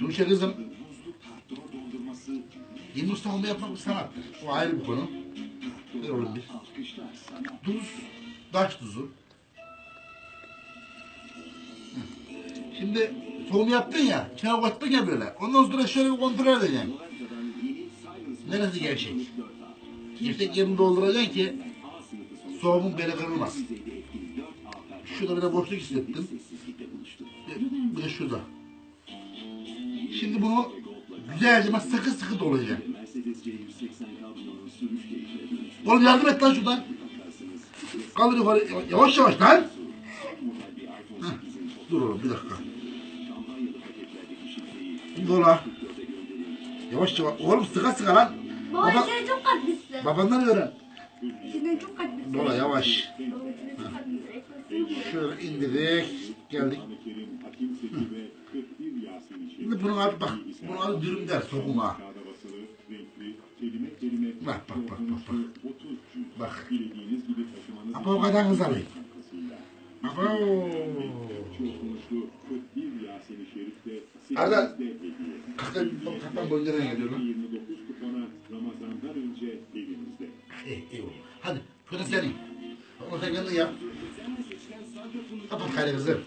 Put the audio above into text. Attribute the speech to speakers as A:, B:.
A: Tuğçe kızım. Yeni usta olma yapmak bir sanattır. O ayrı bir konu. Ver oğlum bir. Tuz, taş tuzu. Şimdi soğum yaptın ya, içine koydun ya böyle. Ondan sonra şöyle bir kontrol edeceksin. Neresi gerçek? Gerçek yerini dolduracaksın ki soğumun beli kırılmaz. Şurada bir de boşluk hissettim. Bir de şurada. Şimdi bunu güzelce bak sıkı sıkı dolacak. Oğlum yardım et lan şuradan. Kaldır yukarı. Yavaş yavaş lan. Heh, Dur oğlum bir dakika. Dola. Yavaş yavaş. Oğlum sıka sıka lan.
B: Baba
A: Baba,
B: çok katmışsın.
A: babandan öğren.
B: İçine çok katmışsın.
A: Dola yavaş. Şöyle indirdik. Geldik. Şimdi bunu abi bak. Bunu abi dürüm der sokum ha. Bak bak bak bak bak. Bak. Ama o kadar hız alayım. Ama Arda. Kalkın kaptan boyunca nereye geliyor lan?
C: 29 kupona Ramazan'dan önce elimizde.
A: İyi iyi oldu. Hadi. Şurada senin. Onu sen kendin yap. Kapat kaydı kızım.